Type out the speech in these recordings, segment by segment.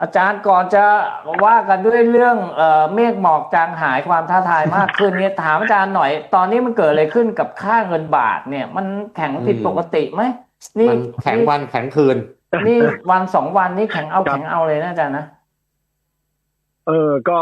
อาจารย์ก่อนจะว่ากันด้วยเรื่องเอ่อเมฆหมอกจางหายความท้าทายมากขึ้นเนี่ยถามอาจารย์หน่อย ตอนนี้มันเกิดอะไรขึ้นกับค่าเงินบาทเนี่ย มันแข็งผิดปกติไหมนี่มันแข็งวันแข็งคืน นี่วันสองวันนี่แข็งเอาครับแข็งเอาเลยนะอาจารย์นะเออ ก็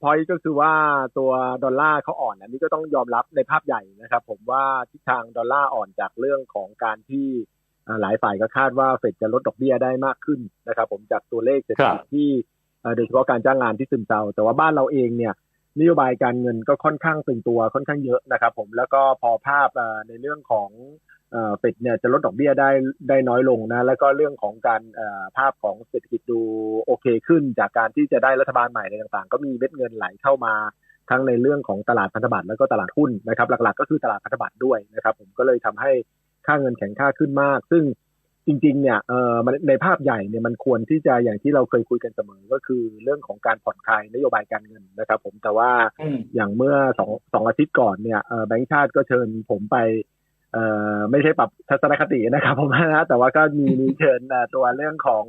พอยก็คือว่าตัวดอลลาร์เขาอ่อนอันนี้ก็ต้องยอมรับในภาพใหญ่นะครับ ผมว่าทิศทางดอลลาร์อ่อนจากเรื่องของการที่อ่า หลายฝ่ายก็คาดว่าเฟดจะลดดอกเบี้ยได้มากขึ้นนะครับ ผมจากตัวเลขเศรษฐกิจครับที่เอ่อโดยเฉพาะการจ้างงานที่ซึมเซาแต่ว่าบ้านเราเองเนี่ยนโยบายการเงินก็ค่อนข้างตึงตัวค่อนข้างเยอะนะครับ ผมแล้วก็พอภาพเอ่อในเรื่องของเอ่อเฟดเนี่ยจะลดดอกเบี้ยได้ได้น้อยลงนะ แล้วก็เรื่องของการเอ่อภาพของเศรษฐกิจดูโอเคขึ้น จากการที่จะได้รัฐบาลใหม่อะไรต่างๆ ก็มีเม็ดเงินไหลเข้ามาทั้งในเรื่องของตลาดพันธบัตรแล้วก็ตลาดหุ้นนะครับ หลักๆ ก็คือตลาดพันธบัตรด้วยนะครับ ผมก็เลยทำให้ ค่าเงินแข็งค่าขึ้นมาก ซึ่งจริง ๆ เนี่ยเอ่อมันในภาพใหญ่เนี่ยมันควรที่จะอย่างที่เราเคยคุยกันเสมอก็คือเรื่องของการผ่อนคลายนโยบายการเงินนะครับ ผมแต่ว่าอืมอย่างเมื่อสองสองอาทิตย์ก่อนเนี่ยเอ่อแบงก์ชาติก็เชิญผมไปเอ่อไม่ใช่ปรับทัศนคตินะครับผมนะแต่ว่าก็มีมีเชิญเอ่อตัวเรื่องของ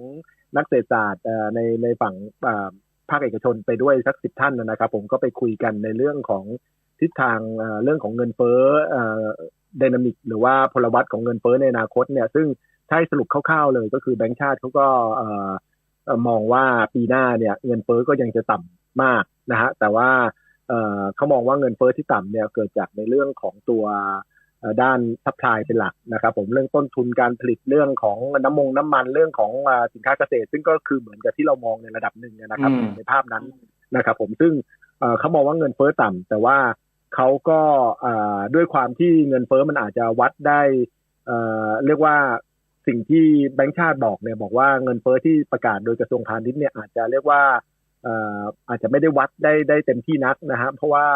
นักเศรษฐศาสตร์เอ่อในในฝั่งเอ่อภาคเอกชนไปด้วยสักสิบท่านนะครับ ผมก็ไปคุยกันในเรื่องของ ทิศทางเอ่อเรื่องของเงินเฟ้อเอ่อดินามิกหรือว่าพลวัตของเงินเฟ้อในอนาคตเนี่ยซึ่งถ้าให้สรุปคร่าวๆเลยก็คือแบงก์ชาติเขาก็เอ่อเอ่อมองว่าปีหน้าเนี่ยเงินเฟ้อก็ยังจะต่ำมากนะฮะแต่ว่าเอ่อเขามองว่าเงินเฟ้อที่ต่ำเนี่ยเกิดจากในเรื่องของตัวเอ่อด้านซัพพลายเป็นหลักนะครับ ผมเรื่องต้นทุนการผลิตเรื่องของน้ำมงน้ำมันเรื่องของอ่าสินค้าเกษตร ซึ่งก็คือเหมือนกับที่เรามองในระดับหนึ่งนะครับอืมในภาพนั้นนะครับ ผมซึ่งเอ่อเขามองว่าเงินเฟ้อต่ำแต่ว่า เขาก็ด้วยความที่เงินเฟ้อมันอาจจะวัดได้เรียกว่าสิ่งที่แบงก์ชาติบอกเนี่ยบอกว่าเงินเฟ้อที่ประกาศโดยกระทรวงพาณิชย์เนี่ยอาจจะเรียกว่าอาจจะไม่ได้วัดได้ได้เต็มที่นักนะฮะเพราะว่า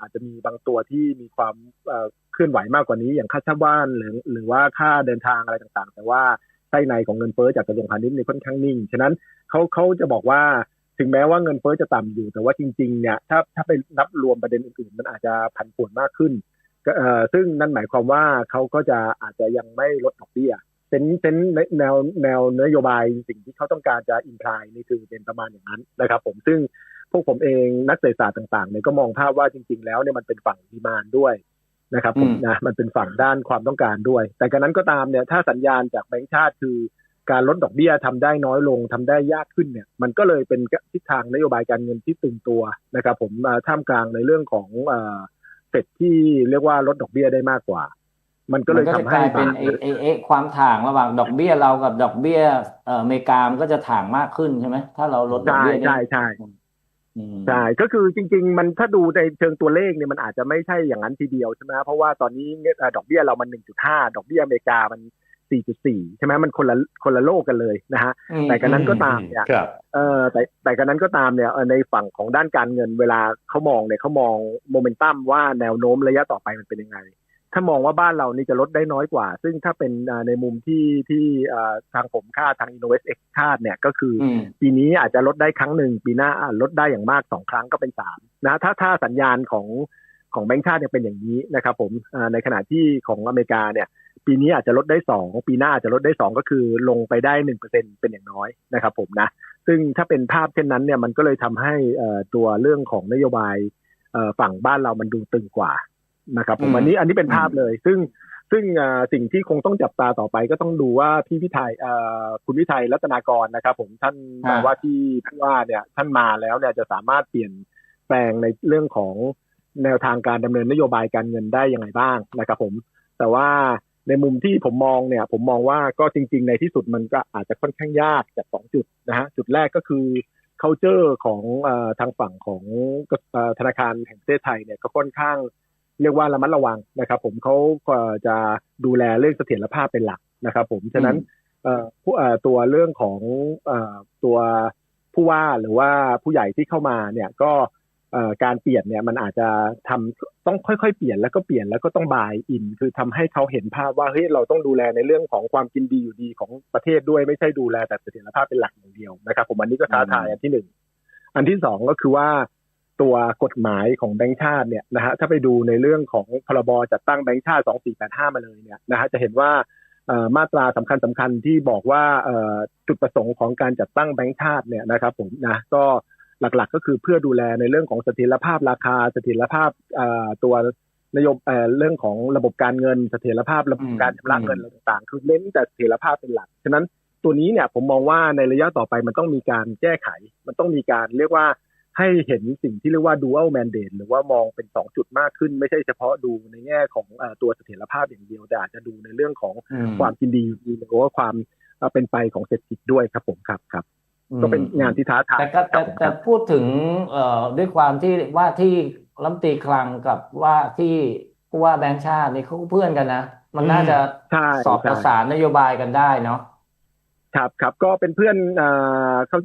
อาจจะมีบางตัวที่มีความเคลื่อนไหวมากกว่านี้ อย่างค่าเช่าบ้านหรือหรือว่าค่าเดินทางอะไรต่างๆ แต่ว่าไส้ในของเงินเฟ้อจากกระทรวงพาณิชย์เนี่ยค่อนข้างนิ่ง ฉะนั้นเขาเขาจะบอกว่า ถึงแม้ว่าเงินเฟ้อจะต่ำอยู่ แต่ว่าจริงๆเนี่ยถ้าถ้าไปนับรวมประเด็นอื่นๆ มันอาจจะผันผวนมากขึ้นเอ่อซึ่งนั่นหมายความว่าเขาก็จะอาจจะยังไม่ลดดอกเบี้ยเป็นเป็นแนวแนวนโยบายสิ่งที่เขาต้องการจะอินพลายนี่คือเป็นประมาณอย่างนั้นนะครับ ผมซึ่งพวกผมเองนักเศรษฐศาสตร์ต่างๆเนี่ยก็มองภาพว่าจริง ๆ แล้วเนี่ยมันเป็นฝั่งดีมานด้วยนะครับผมอืมนะมันเป็นฝั่งด้านความต้องการด้วย แต่กันนั้นก็ตามเนี่ยถ้าสัญญาณจากแบงก์ชาติคือ การลดดอกเบี้ยทำได้น้อยลงทำได้ยากขึ้นเนี่ย มันก็เลยเป็นทิศทางนโยบายการเงินที่ตึงตัวนะครับ ผมอ่าท่ามกลางในเรื่องของเอ่อเฟดที่เรียกว่าลดดอกเบี้ยได้มากกว่า มันก็เลยมันทำจะกให้ลายเป็นบาทเอเอเอความถ่างระหว่างดอกเบี้ยเรากับดอกเบี้ยเอ่ออเมริกามันก็จะถ่างมากขึ้นใช่ไหมถ้าเราลดดอกใช่เบี้ยได้ใช่ใช่อืมใช่ก็คือจริง ๆ มันถ้าดูในเชิงตัวเลขเนี่ยมันอาจจะไม่ใช่อย่างนั้นทีเดียวใช่ไหมเพราะว่าตอนนี้เนี่ยเอ่อดอกเบี้ยเรามัน1.5ดอกเบี้ยอเมริกามัน 4.4 ใช่ไหมมันคนละคนละโลกกันเลยนะฮะอืมแต่กันนั้นก็ตามเนี่ยครับเออแต่แต่กันนั้นก็ตามเนี่ยเอ่อในฝั่งของด้านการเงินเวลาเขามองเนี่ยเขามองโมเมนตัมว่าแนวโน้มระยะต่อไปมันเป็นยังไง ถ้ามองว่าบ้านเรานี่จะลดได้น้อยกว่า ซึ่งถ้าเป็นอ่าในมุมที่ที่อ่าทางผมคาดทาง Innovest X คาดเนี่ยก็คืออืมปีนี้อาจจะลดได้ครั้งหนึ่งปีหน้าอาจลดได้อย่างมากสองครั้งก็เป็นสามนะถ้าถ้าสัญญาณของของแบงก์ชาติเนี่ยเป็นอย่างนี้นะครับผมอ่าในขณะที่ของอเมริกาเนี่ย ปีนี้อาจจะลดได้สองปีหน้าอาจจะลดได้สองก็คือลงไปได้หนึ่งเปอร์เซ็นเป็นอย่างน้อยนะครับผมนะ ซึ่งถ้าเป็นภาพเช่นนั้นเนี่ยมันก็เลยทำให้เอ่อตัวเรื่องของนโยบายเอ่อฝั่งบ้านเรามันดูตึงกว่านะครับผมอืมอันนี้อันนี้เป็นภาพเลย ซึ่งซึ่งอ่าสิ่งที่คงต้องจับตาต่อไปก็ต้องดูว่าพี่พิไทยเอ่อคุณวิทัยรัตนากรนะครับ ผมท่านฮะว่าที่ผู้ว่าเนี่ยท่านมาแล้วเนี่ยจะสามารถเปลี่ยนแปลงในเรื่องของแนวทางการดำเนินนโยบายการเงินได้ยังไงบ้างนะครับ ผม แต่ว่า ในมุมที่ผมมองเนี่ยผมมองว่าก็จริง ๆ ในที่สุดมันก็อาจจะค่อนข้างยากจากสองจุดนะฮะจุดแรกก็คือ culture ของเออทางฝั่งของเอ่อธนาคารแห่งประเทศไทยเนี่ยก็ค่อนข้างเรียกว่าระมัดระวังนะครับ ผมเขาก็จะดูแลเรื่องเสถียรภาพเป็นหลักนะครับ ผมฉะนั้นเอ่อผู้เอ่อตัวเรื่องของเอ่อตัวผู้ว่าหรือว่าผู้ใหญ่ที่เข้ามาเนี่ยก็เอ่อ การเปลี่ยนเนี่ยมันอาจจะทำต้องค่อยๆเปลี่ยนแล้วก็เปลี่ยนแล้วก็ต้องบายอิน คือทำให้เขาเห็นภาพว่าเฮ้ยเราต้องดูแลในเรื่องของความกินดีอยู่ดีของประเทศด้วยไม่ใช่ดูแลแต่เสถียรภาพเป็นหลักอย่างเดียวนะครับ ผมอันนี้ก็ท้าทายอันที่หนึ่งอันที่สองก็คือว่าตัวกฎหมายของแบงก์ชาติเนี่ยนะฮะถ้าไปดูในเรื่องของพรบจัดตั้งแบงก์ชาติ2485 มาเลยเนี่ยนะฮะจะเห็นว่ามาตราสำคัญสำคัญที่บอกว่าจุดประสงค์ของการจัดตั้งแบงก์ชาติเนี่ยนะครับผมนะก็ หลักๆ ก็คือเพื่อดูแลในเรื่องของเสถียรภาพราคาเสถียรภาพเอ่อตัวนโยบเอ่อเรื่องของระบบการเงินเสถียรภาพระบบการชำระเงินอะไรต่างๆ คือเน้นแต่เสถียรภาพเป็นหลัก ฉะนั้นตัวนี้เนี่ยผมมองว่าในระยะต่อไปมันต้องมีการแก้ไข มันต้องมีการเรียกว่าให้เห็นสิ่งที่เรียกว่า dual mandate หรือว่ามองเป็นสองจุดมากขึ้น ไม่ใช่เฉพาะดูในแง่ของเอ่อตัวเสถียรภาพอย่างเดียวแต่อาจจะดูในเรื่องของอืมความกินดีอยู่ดีหรือว่าความเอ่อเป็นไปของเศรษฐกิจด้วยครับผมครับครับ ก็เป็นงานที่ท้าทายแต่ก็ครัแต่บผมคแต่รับพูดถึงเอ่อด้วยความที่ว่าที่รัฐมนตรีคลังกับว่าที่ผู้ว่าแบงค์ชาตินี่เขาก็เพื่อนกันนะมันน่าจะใช่สอบประใช่สานนโยบายกันได้เนาะครับครับก็เป็นเพื่อนเอ่อเขา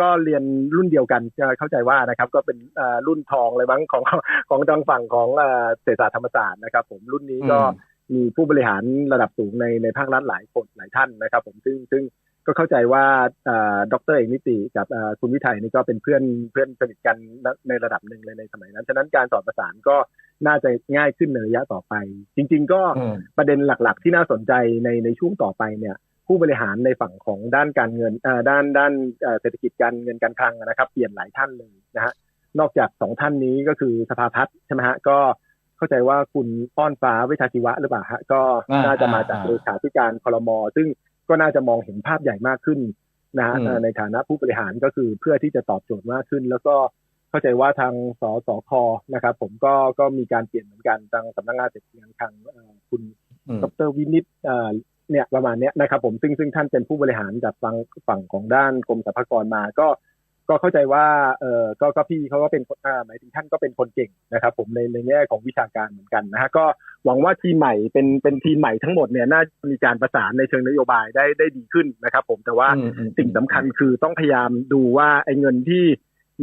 ก็เรียนรุ่นเดียวกันจะเข้าใจว่านะครับ ก็เป็นเอ่อรุ่นทองเลยมั้งของของทางฝั่งของเอ่อเศรษฐศาสตร์ธรรมศาสตร์นะครับ ผมรุ่นนี้ก็อืมมีผู้บริหารระดับสูงในในภาครัฐหลายคนหลายท่านนะครับ ผมซึ่งซึ่ง ก็เข้าใจว่าเอ่อดรเอกนิติกับเอ่อคุณวิทัยนี่ก็เป็นเพื่อนเพื่อนสนิทกันในระดับหนึ่งเลยในสมัยนั้น ฉะนั้นการสอบประสานก็น่าจะง่ายขึ้นในระยะต่อไป จริง ๆ ก็อืมประเด็นหลักๆ ที่น่าสนใจในในช่วงต่อไปเนี่ยผู้บริหารในฝั่งของด้านการเงินเอ่อด้านด้านเอ่อเศรษฐกิจการเงินการคลังนะครับ เปลี่ยนหลายท่านเลยนะฮะนอกจากสองท่านนี้ก็คือสภาพัฒน์ใช่ไหมฮะก็เข้าใจว่าคุณป้อนฟ้าวิชาชีวะหรือเปล่าฮะก็อ่าน่าจะมาจากอ่าเลขาธิการคลมซึ่ง ก็น่าจะมองเห็นภาพใหญ่มากขึ้นนะฮะอืมเอ่อในฐานะผู้บริหารก็คือเพื่อที่จะตอบโจทย์มากขึ้น แล้วก็เข้าใจว่าทางสสคนะครับ ผมก็ก็มีการเปลี่ยนเหมือนกันทางสำนักงานเศรษฐกิจการคลังเอ่อคุณอืมดรวินิตเอ่อเนี่ยประมาณเนี้ยนะครับผมซึ่งซึ่งท่านเป็นผู้บริหารจากฝั่งฝั่งของด้านกรมสรรพากรมาก็ ก็เข้าใจว่าเออก็ก็พี่เขาก็เป็นคนอ่าหมายถึงท่านก็เป็นคนเก่งนะครับ ผมในในแง่ของวิชาการเหมือนกันนะฮะก็หวังว่าทีมใหม่เป็นเป็นทีมใหม่ทั้งหมดเนี่ยน่าจะมีการประสานในเชิงนโยบายได้ได้ดีขึ้นนะครับ ผมแต่ว่าอืมอืมสิ่งสำคัญคือต้องพยายามดูว่าไอ้เงินที่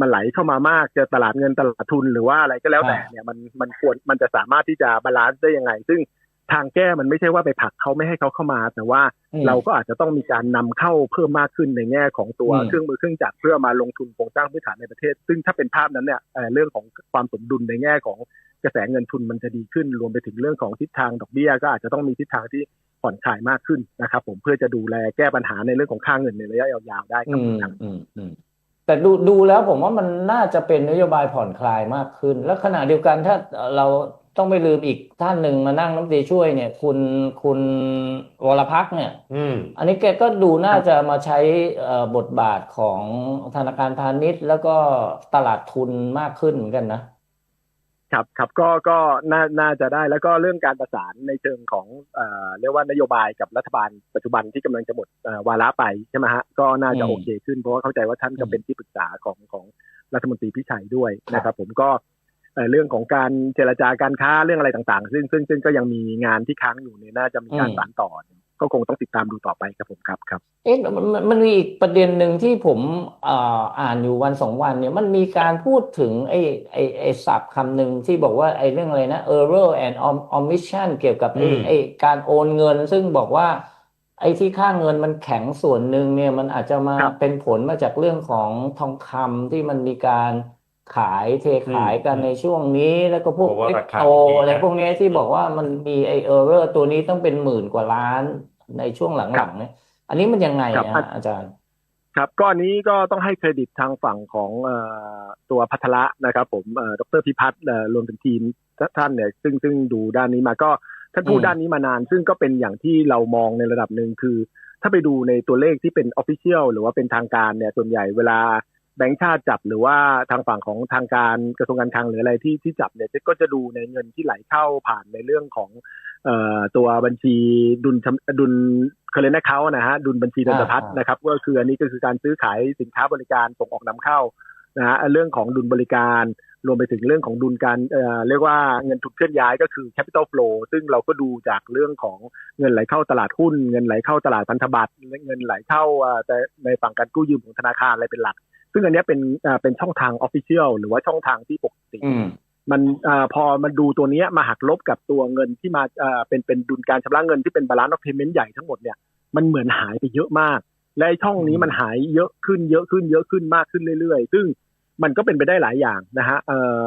มันไหลเข้ามามากจะตลาดเงินตลาดทุนหรือว่าอะไรก็แล้วแต่เนี่ยมันมันควรมันจะสามารถที่จะบาลานซ์ได้ยังไง ซึ่ง ทางแก้มันไม่ใช่ว่าไปผลักเขาไม่ให้เขาเข้ามา แต่ว่าอืมเราก็อาจจะต้องมีการนำเข้าเพิ่มมากขึ้นในแง่ของตัวอืมเครื่องมือเครื่องจักรเพื่อมาลงทุนโครงสร้างพื้นฐานในประเทศ ซึ่งถ้าเป็นภาพนั้นเนี่ยเอ่อเรื่องของความสมดุลในแง่ของกระแสเงินทุนมันจะดีขึ้น รวมไปถึงเรื่องของทิศทางดอกเบี้ยก็อาจจะต้องมีทิศทางที่ผ่อนคลายมากขึ้นนะครับผมเพื่อจะดูแลแก้ปัญหาในเรื่องของค่าเงินในระยะยาวๆได้ครัอืบมครับอืมอืมแต่ดูดูแล้วผมว่ามันน่าจะเป็นนโยบายผ่อนคลายมากขึ้น แล้วขณะเดียวกันถ้าเรา ต้องไม่ลืมอีกท่านหนึ่งมานั่งน้ำตรีช่วยเนี่ย คุณคุณวรพักษ์เนี่ย อืม อันนี้แกก็ดูน่าจะมาใช้เอ่อบทบาทของธนาคารพาณิชย์ แล้วก็ตลาดทุนมากขึ้นเหมือนกันนะ ครับครับก็ก็น่าน่าจะได้แล้วก็เรื่องการประสานในเชิงของเอ่อเรียกว่านโยบายกับรัฐบาลปัจจุบันที่กำลังจะหมดเอ่อวาระไปใช่ไหมฮะก็น่าจะอืมโอเคขึ้นเพราะว่าเข้าใจว่าท่านก็อืมเป็นที่ปรึกษาของของรัฐมนตรีพิชัยด้วยครับนะครับ ผมก็ เอ่อเรื่องของการเจรจาการค้าเรื่องอะไรต่างๆ ซึ่งซึ่งซึ่งก็ยังมีงานที่ค้างอยู่เนี่ยน่าจะมีการสานต่อ ก็คงต้องติดตามดูต่อไปครับผมครับครับ เอ๊ะมันมันมันมีอีกประเด็นหนึ่งที่ผมเอ่ออ่านอยู่วันสองวันเนี่ยมันมีการพูดถึงไอ้ไอ้ไอ้ศัพท์คำหนึ่งที่บอกว่าไอ้เรื่องอะไรนะ error and om- omission เกี่ยวกับไอ้อืมไอ้การโอนเงิน ซึ่งบอกว่าไอ้ที่ค่าเงินมันแข็งส่วนหนึ่งเนี่ยมันอาจจะมาครับเป็นผลมาจากเรื่องของทองคำที่มันมีการ ขายเทขายกันอืมในช่วงนี้แล้วก็พวกเพราะว่าเอ็กราคาโตดีอะไรนะพวกเนี้ยที่บอกว่ามันมีไอ้ error ตัวนี้ต้องเป็นหมื่นกว่าล้านในช่วงหครัลับงๆเนี่ยอันนี้มันยังไงครับฮะอาจารย์ ครับก็อันนี้ก็ต้องให้เครดิตทางฝั่งของเอ่อตัวพัทละนะครับผมเอ่อดรพิพัฒน์เอ่อรวมถึงทีมท่านเนี่ยซึ่งซึ่งดูด้านนี้มาก็ท่านพูดอืม ด้านนี้มานาน ซึ่งก็เป็นอย่างที่เรามองในระดับหนึ่งคือ ถ้าไปดูในตัวเลขที่เป็นออฟฟิเชียลหรือว่าเป็นทางการเนี่ยส่วนใหญ่เวลา แบงค์ชาติจับหรือว่าทางฝั่งของทางการกระทรวงการคลังหรืออะไรที่ที่จับเนี่ยก็จะดูในเงินที่ไหลเข้าผ่านในเรื่องของเอ่อตัวบัญชีดุลชำดุลเคเลนเขานะฮะดุลบัญชีเดินสะพัดอ่าอ่านนะครับก็คืออันนี้ก็คือการซื้อขายสินค้าบริการส่งออกนำเข้านะฮะเรื่องของดุลบริการรวมไปถึงเรื่องของดุลการเอ่อเรียกว่าเงินทุนเคลื่อนย้ายก็คือ capital flow ซึ่งเราก็ดูจากเรื่องของเงินไหลเข้าตลาดหุ้น เงินไหลเข้าตลาดพันธบัตรเงินไหลเข้าเอ่อแต่ในฝั่งการกู้ยืมของธนาคารอะไรเป็นหลัก ซึ่งอันเนี้ยเป็นเอ่อเป็นช่องทางออฟฟิเชียลหรือว่าช่องทางที่ปกติอืมมันอาพอมันดูตัวเนี้ยมาหักลบกับตัวเงินที่มาอ่าเป็นเป็นดุลการชำระเงินที่เป็นบาลานซ์ออฟเพย์เมนต์ใหญ่ทั้งหมดเนี่ยมันเหมือนหายไปเยอะมาก และไอ้ช่องนี้อืมมันหายเยอะขึ้นเยอะขึ้นเยอะขึ้นมากขึ้นเรื่อยๆ ซึ่งมันก็เป็นไปได้หลายอย่างนะฮะเอ่อ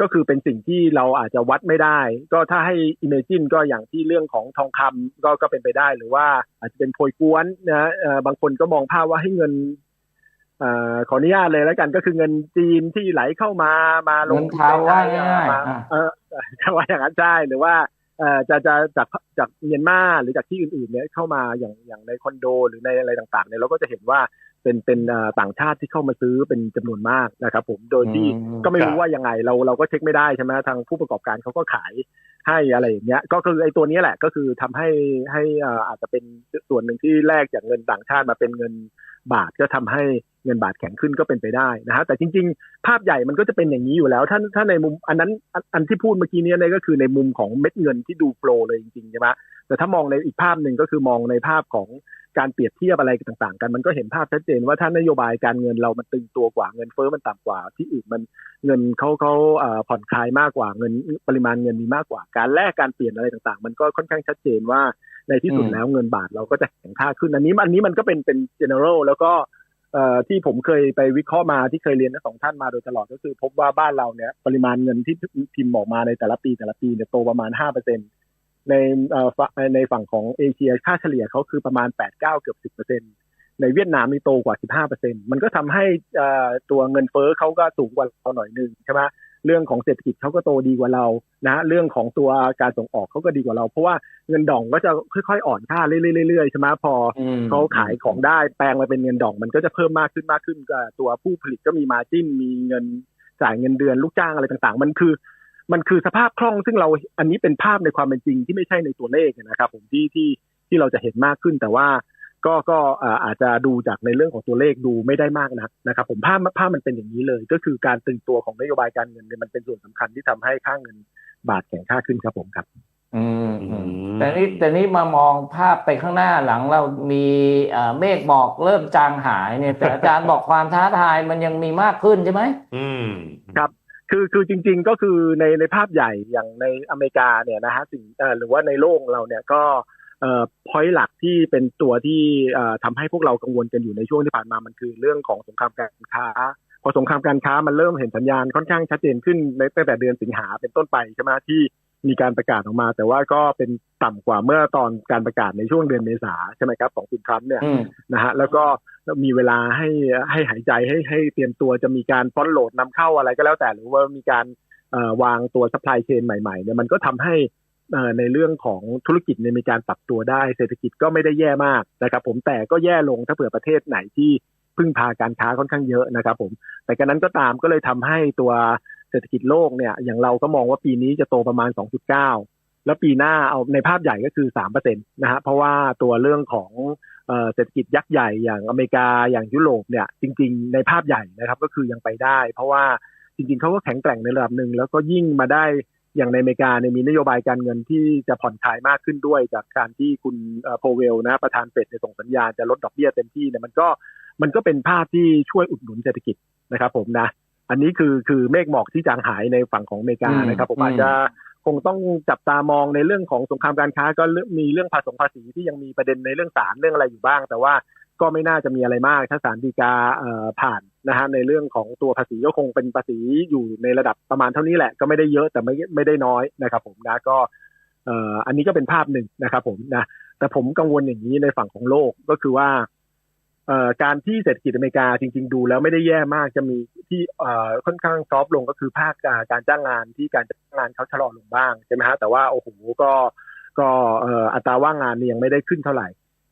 ก็คือเป็นสิ่งที่เราอาจจะวัดไม่ได้ ก็ถ้าให้ imagine ก็อย่างที่เรื่องของทองคำก็ก็เป็นไปได้หรือว่าอาจจะเป็นโพยกวนนะเอ่อบางคนก็มองภาพว่าให้เงินเอ่อขออนุญาตเลยแล้วกันก็คือเงินจีนที่ไหลเข้ามามาลงเงินเทาว่าง่ายๆมาอะเออถ้าว่าอย่างนั้นใช่หรือว่าเอ่อจะจะจากจากเมียนมาหรือจากที่อื่นๆเนี่ยเข้ามาอย่างอย่างในคอนโด หรือในอะไรต่างๆเนี่ยเราก็จะเห็นว่าเป็นเป็นเอ่อต่างชาติที่เข้ามาซื้อเป็นจำนวนมากนะครับผมโดยที่อืมก็ไม่ครัรู้บว่ายังไงเราเราก็เช็คไม่ได้ใช่ไหมทางผู้ประกอบการเขาก็ขายให้อะไรอย่างเงี้ยก็คือไอ้ตัวนี้แหละก็คือทำให้ให้เอ่ออาจจะเป็นส่วนหนึ่งที่แลกจากเงินต่างชาติมาเป็นเงินบาทก็ทำให้ เงินบาทแข็งขึ้นก็เป็นไปได้นะฮะแต่จริง ๆ ภาพใหญ่มันก็จะเป็นอย่างนี้อยู่แล้ว ถ้าถ้าในมุมอันนั้นอันอันที่พูดเมื่อกี้เนี้เนี่ยก็คือในมุมของเม็ดเงินที่ดูโปรเลยจริงๆใช่ไหมแต่ถ้ามองในอีกภาพหนึ่งก็คือมองในภาพของการเปรียบเทียบอะไรต่างๆ กันมันก็เห็นภาพชัดเจนว่าถ้านโยบายการเงินเรามันตึงตัวกว่าเงินเฟ้อมันต่ำกว่า ที่อื่นมันเงินเขาเขาเอ่อผ่อนคลายมากกว่าเงินปริมาณเงินมีมากกว่า การแลกการเปลี่ยนอะไรต่างๆ มันก็ค่อนข้างชัดเจนว่าในที่สุดอืมแล้วเงินบาทเราก็จะแข็งค่าขึ้นอันนี้อันนี้มันก็เป็นเป็น general แล้วก็เอ่อ ที่ผมเคยไปวิเคราะห์มาที่เคยเรียนทั้งสองท่านมาโดยตลอดก็คือ พบว่าบ้านเราเนี่ยปริมาณเงินที่พิมพ์ออกมาในแต่ละปีแต่ละปีเนี่ยโตประมาณห้าเปอร์เซ็นตในในฝั่งของเอเชียค่าเฉลี่ยเขาคือประมาณแปดเก้าเกือบสิบเปอร์เซ็นในเวียดนามมีโตกว่าสิบห้าเปอร์เซ็นมันก็ทำให้ตัวเงินเฟ้อเขาก็สูงกว่าเราหน่อยนึงใช่ไหม เรื่องของเศรษฐกิจเขาก็โตดีกว่าเรานะเรื่องของตัวการส่งออกเขาก็ดีกว่าเรา เพราะว่าเงินดองก็จะค่อยๆอ่อนค่าเรื่อยๆๆใช่ไหมพออืมเขาขายของได้แปลงมาเป็นเงินดอกมันก็จะเพิ่มมากขึ้นมากขึ้นก็ตัวผู้ผลิตก็มีมาจิ้นมีเงินจ่ายเงินเดือนลูกจ้างอะไรต่างๆ มันคือ มันคือสภาพคล่องซึ่งเราอันนี้เป็นภาพในความเป็นจริงที่ไม่ใช่ในตัวเลขนะครับ ผมที่ที่ที่เราจะเห็นมากขึ้นแต่ว่า ก็ก็เอ่ออาจจะดูจากในเรื่องของตัวเลขดูไม่ได้มากนักนะครับผมภาพภาพมันเป็นอย่างนี้เลย ก็คือการตึงตัวของนโยบายการเงินเนี่ยมันเป็นส่วนสำคัญที่ทำให้ค่าเงินบาทแข็งค่าขึ้นครับผมครับ อืมอือืมมแต่นี่แต่นี่มามองภาพไปข้างหน้าหลังเรามีเอ่อเมฆหมอกเริ่มจางหายเนี่ยแต่อาจารย์บอกความท้าทายมันยังมีมากขึ้นใช่ไหมอืมครับคือคือจริง ๆ ก็คือในในภาพใหญ่อย่างในอเมริกาเนี่ยนะฮะสิ่งเอ่อหรือว่าในโลกเราเนี่ยก็ เอ่อพอยหลักที่เป็นตัวที่เอ่อทำให้พวกเรากังวลกันอยู่ในช่วงที่ผ่านมามันคือเรื่องของสงครามการค้า พอสงครามการค้ามันเริ่มเห็นสัญญาณค่อนข้างชัดเจนขึ้นในตั้งแต่เดือนสิงหาเป็นต้นไปใช่ไหมที่มีการประกาศออกมา แต่ว่าก็เป็นต่ำกว่าเมื่อตอนการประกาศในช่วงเดือนเมษาใช่ไหมครับของคุณทรัมป์เนี่ยอืมนะฮะแล้วก็มีเวลาให้ให้หายใจให้ให้เตรียมตัวจะมีการฟ้อนโหลดนำเข้าอะไรก็แล้วแต่หรือว่ามีการเอ่อวางตัวซัพพลายเชนใหม่ๆเนี่ยมันก็ทำให้เอ่อ ในเรื่องของธุรกิจมีการปรับตัวได้ เศรษฐกิจก็ไม่ได้แย่มากนะครับ ผมแต่ก็แย่ลงถ้าเผื่อประเทศไหนที่พึ่งพาการค้าค่อนข้างเยอะนะครับผมแต่กันนั้นก็ตามก็เลยทำให้ตัวเศรษฐกิจโลกเนี่ยอย่างเราก็มองว่าปีนี้จะโตประมาณ 2.9 แล้วปีหน้าเอาในภาพใหญ่ก็คือ3%นะฮะเพราะว่าตัวเรื่องของเศรษฐกิจยักษ์ใหญ่อย่างอเมริกาอย่างยุโรปเนี่ยจริง ๆ ในภาพใหญ่นะครับก็คือยังไปได้ เพราะว่าจริง ๆเขาก็แข็งแกร่งในระดับหนึ่งแล้วก็ยิ่งมาได้ อย่างในอเมริกาเนี่ยมีนโยบายการเงินที่จะผ่อนคลายมากขึ้นด้วย จากการที่คุณเอ่อโพเวลนะประธานเฟดในยส่งสัญญาณจะลดดอกเบี้ยเต็มที่เนี่ยมันก็มันก็เป็นภาพที่ช่วยอุดหนุนเศรษฐกิจนะครับ ผมนะ อันนี้คือคือเมฆหมอกที่จางหายในฝั่งของอเมริกานะครับ ผมอาจจะคงต้องจับตามองในเรื่องของสงครามการค้าก็เรื่องมีเรื่องภาษีภาษีที่ยังมีประเด็นในเรื่องศาลเรื่องอะไรอยู่บ้าง แต่ว่า ก็ไม่น่าจะมีอะไรมาก ถ้าศาลฎีกาผ่านนะฮะในเรื่องของตัวภาษีก็คงเป็นภาษีอยู่ในระดับประมาณเท่านี้แหละก็ไม่ได้เยอะแต่ไม่ไม่ได้น้อยนะครับ ผมนะก็อันนี้ก็เป็นภาพหนึ่งนะครับ ผมนะแต่ผมกังวลอย่างนี้ในฝั่งของโลกก็คือว่าการที่เศรษฐกิจอเมริกาจริง ๆ ดูแล้วไม่ได้แย่มากจะมีที่ค่อนข้างซอฟลงก็คือภาคการจ้างงานที่การจ้างงานเขาชะลอลงบ้างใช่ไหมฮะแต่ว่าโอ้โหก็ก็อัตราว่างงานนี่ยังไม่ได้ขึ้นเท่าไหร่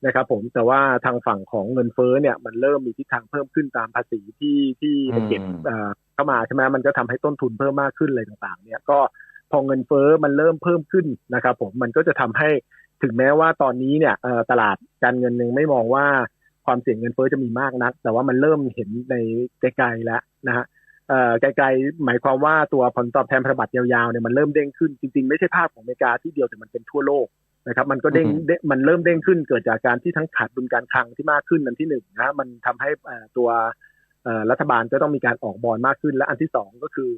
นะครับผมแต่ว่าทางฝั่งของเงินเฟ้อเนี่ยมันเริ่มมีทิศทางเพิ่มขึ้นตามภาษีที่ที่ไปเก็บอืมเอ่อเข้ามาใช่ไหมมันก็ทำให้ต้นทุนเพิ่มมากขึ้นอะไรต่างๆ เนี่ยก็พอเงินเฟ้อมันเริ่มเพิ่มขึ้นนะครับผมมันก็จะทำให้ถึงแม้ว่าตอนนี้เนี่ยเอ่อตลาดการเงินยังไม่มองว่าความเสี่ยงเงินเฟ้อจะมีมากนัก แต่ว่ามันเริ่มเห็นในไกลๆแล้วนะฮะเอ่อไกลๆหมายความว่าตัวผลตอบแทนพันธบัตรยาวๆเนี่ยมันเริ่มเด้งขึ้นจริงๆ ไม่ใช่ภาพของอเมริกาที่เดียวแต่มันเป็นทั่วโลก นะครับมันก็เด้งอือฮึเด้งมันเริ่มเด้งขึ้นเกิดจากการที่ทั้งขาดดุลการคลังที่มากขึ้นอันที่หนึ่งนะมันทำให้เอ่อตัวเอ่อรัฐบาลก็ต้องมีการออกบอลมากขึ้นและอันที่สองก็คือ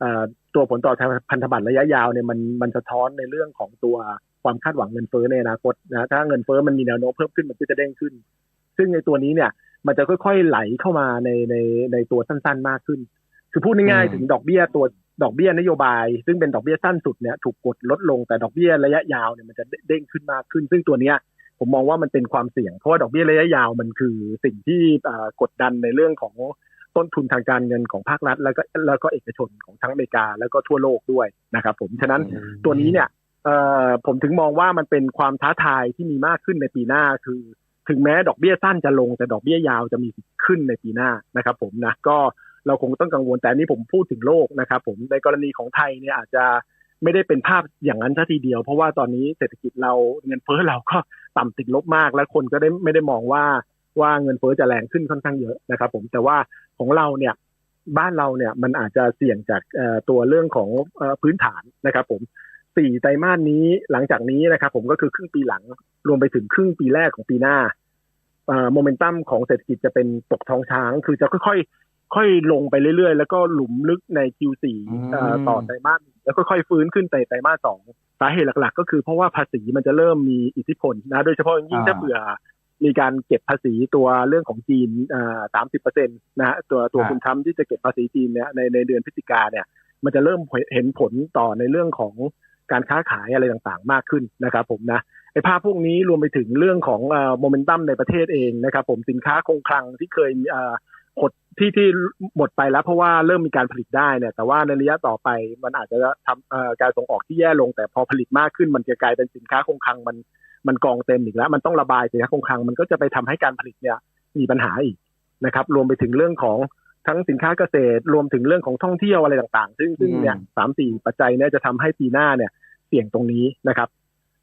เอ่อตัวผลตอบแทนพันธบัตรระยะยาวเนี่ยมันมันสะท้อนในเรื่องของตัวความคาดหวังเงินเฟ้อในอนาคตนะถ้าเงินเฟ้อมันมีแนวโน้มเพิ่มขึ้นมันก็จะเด้งขึ้น ซึ่งในตัวนี้เนี่ยมันจะค่อยๆไหลเข้ามาในในในตัวสั้นๆมากขึ้น คือพูดง่ายอืมๆถึงดอกเบี้ยตัว ดอกเบี้ยนโยบาย ซึ่งเป็นดอกเบี้ยสั้นสุดเนี่ยถูกกดลดลงแต่ดอกเบี้ยระยะยาวเนี่ยมันจะเด้งขึ้นมากขึ้น ซึ่งตัวเนี้ยผมมองว่ามันเป็นความเสี่ยง เพราะว่าดอกเบี้ยระยะยาวมันคือสิ่งที่กดดันในเรื่องของต้นทุนทางการเงินของภาครัฐ แล้วก็แล้วก็เอกชนของทั้งอเมริกาแล้วก็ทั่วโลกด้วยนะครับ ผมฉะนั้นตัวนี้เนี่ยผมถึงมองว่ามันเป็นความท้าทายที่มีมากขึ้นในปีหน้าคือ ถึงแม้ดอกเบี้ยสั้นจะลงแต่ดอกเบี้ยยาวจะมีขึ้นในปีหน้านะครับ ผมนะก็ เราคงต้องกังวลแต่นี้ผมพูดถึงโลกนะครับผมในกรณีของไทยเนี่ยอาจจะไม่ได้เป็นภาพอย่างนั้นซะทีเดียว เพราะว่าตอนนี้เศรษฐกิจเราเงินเฟ้อเราก็ต่ำติดลบมาก และคนก็ได้ไม่ได้มองว่าว่าเงินเฟ้อจะแรงขึ้นค่อนข้างเยอะนะครับผมแต่ว่าของเราเนี่ยบ้านเราเนี่ยมันอาจจะเสี่ยงจากตัวเรื่องของพื้นฐานนะครับผมสี่ไตรมาสนี้หลังจากนี้นะครับผมก็คือครึ่งปีหลังรวมไปถึงครึ่งปีแรกของปีหน้าโมเมนตัมของเศรษฐกิจจะเป็นตกท้องช้าง คือจะค่อย ค่อยลงไปเรื่อยๆ แล้วก็หลุมลึกใน Q4 เอ่อต่อไตรมาสแล้วก็ค่อยฟื้นขึ้นไตรไตรมาสสองสาเหตุหลัก ๆ ก็คือเพราะว่าภาษีมันจะเริ่มมีอิทธิพลนะ โดยเฉพาะอย่างยิ่งอ่าถ้าเผื่อมีการเก็บภาษีตัวเรื่องของจีนสามสิบเปอร์เซ็นต์นะฮะตัวตัวคุณทรัมป์ที่จะเก็บภาษีจีนเนี่ยในในเดือนพฤศจิกาเนี่ย มันจะเริ่มเห็นผลต่อในเรื่องของการค้าขายอะไรต่างๆ มากขึ้นนะครับผมนะไอ้ภาพพวกนี้รวมไปถึงเรื่องของโมเมนตัมในประเทศเองนะครับผมสินค้าคงคลังที่เคยเอ่อ หดที่ที่หมดไปแล้วเพราะว่าเริ่มมีการผลิตได้เนี่ยแต่ว่าในระยะต่อไปมันอาจจะทำเอ่อการส่งออกที่แย่ลง แต่พอผลิตมากขึ้นมันจะกลายเป็นสินค้าคงคลังมันมันกองเต็มอีกแล้ว มันต้องระบายสินค้าคงคลังมันก็จะไปทำให้การผลิตเนี่ยมีปัญหาอีกนะครับ รวมไปถึงเรื่องของทั้งสินค้าเกษตร รวมถึงเรื่องของท่องเที่ยวอะไรต่างๆ ซึ่งซึ่งเนี่ยสามสี่ปัจจัยเนี่ยจะทำให้ปีหน้าเนี่ยเสี่ยงตรงนี้นะครับ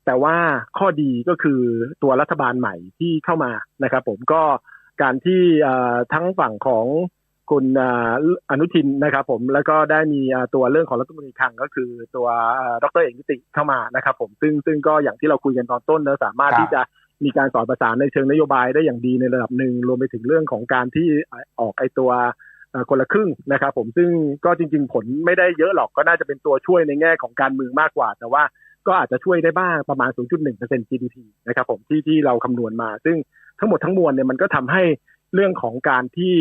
แต่ว่าข้อดีก็คือตัวรัฐบาลใหม่ที่เข้ามานะครับ ผมก็ การที่เอ่อทั้งฝั่งของคุณเอ่ออนุทินนะครับ ผมแล้วก็ได้มีเอ่อตัวเรื่องของรัฐมนตรีคลังก็คือตัวเอ่อดรเอกนิติเข้ามานะครับ ผมซึ่งซึ่งก็อย่างที่เราคุยกันตอนต้นเนอะสามารถครับที่จะมีการสอนประสานในเชิงนโยบายได้อย่างดีในระดับหนึ่งรวมไปถึงเรื่องของการที่ออกไอตัวเอ่อคนละครึ่งนะครับ ผมซึ่งก็จริง ๆ ผลไม่ได้เยอะหรอกก็น่าจะเป็นตัวช่วยในแง่ของการเมืองมากกว่า แต่ว่าก็อาจจะช่วยได้บ้างประมาณ 0.1% GDP นะครับ ผมที่ที่เราคำนวณมา ซึ่ง ทั้งหมดทั้งมวลเนี่ยมันก็ทำให้เรื่องของการที่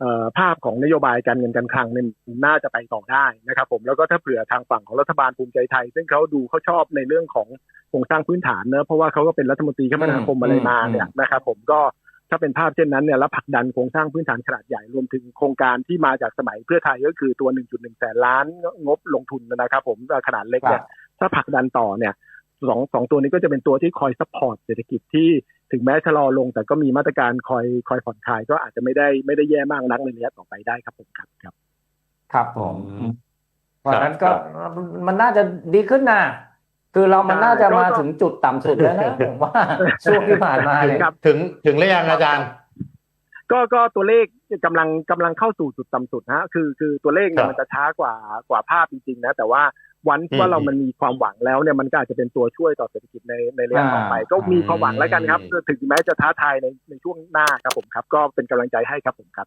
เอ่อภาพของนโยบายการเงินการคลังเนี่ยน่าจะไปต่อได้นะครับ ผมแล้วก็ถ้าเผื่อทางฝั่งของรัฐบาลภูมิใจไทย ซึ่งเขาดูเขาชอบในเรื่องของโครงสร้างพื้นฐานเนอะเพราะว่าเขาก็เป็นรัฐมนตรีคมนาคมอะไรมาเนี่ยนะครับผมก็ถ้าเป็นภาพเช่นนั้นเนี่ยแล้วผลักดันโครงสร้างพื้นฐานขนาดใหญ่รวมถึงโครงการที่มาจากสมัยเพื่อไทยก็คือตัว 1.1 แสนล้านงบลงทุนนะครับผมขนาดเล็กเนี่ยถ้าผลักดันต่อเนี่ยสองสองตัวนี้ก็จะเป็นตัวที่คอยซัพพอร์ตเศรษฐกิจที่ ถึงแม้ชะลอลงแต่ก็มีมาตรการคอยคอยผ่อนคลายก็อาจจะไม่ได้ไม่ได้แย่มากนักในระยะต่อไปได้ครับผมครับครับ ครับผมอืมเพราะฉะนั้นครัก็บมันน่าจะดีขึ้นนะคือเรามันใช่น่าจะก็มาถึงจุดต่ำสุดแล้วนะผมว่าช่วงที่ผ่านมาเนี่ยครับถึงถึงหรือยังอาจารย์ ก็ก็ตัวเลขกำลังกำลังเข้าสู่จุดต่ำสุดนะฮะคือ คือตัวเลขเนี่ครัยบมันจะช้ากว่ากว่าภาพจริงๆนะ แต่ว่า วันอืมว่าเรามันมีความหวังแล้วเนี่ยมันก็อาจจะเป็นตัวช่วยต่อเศรษฐกิจในในระยะต่อไป ก็มีความหวังแล้วกันครับอืมถึงแม้จะท้าทายในในช่วงหน้าครับผมครับ ก็เป็นกำลังใจให้ครับผมครับ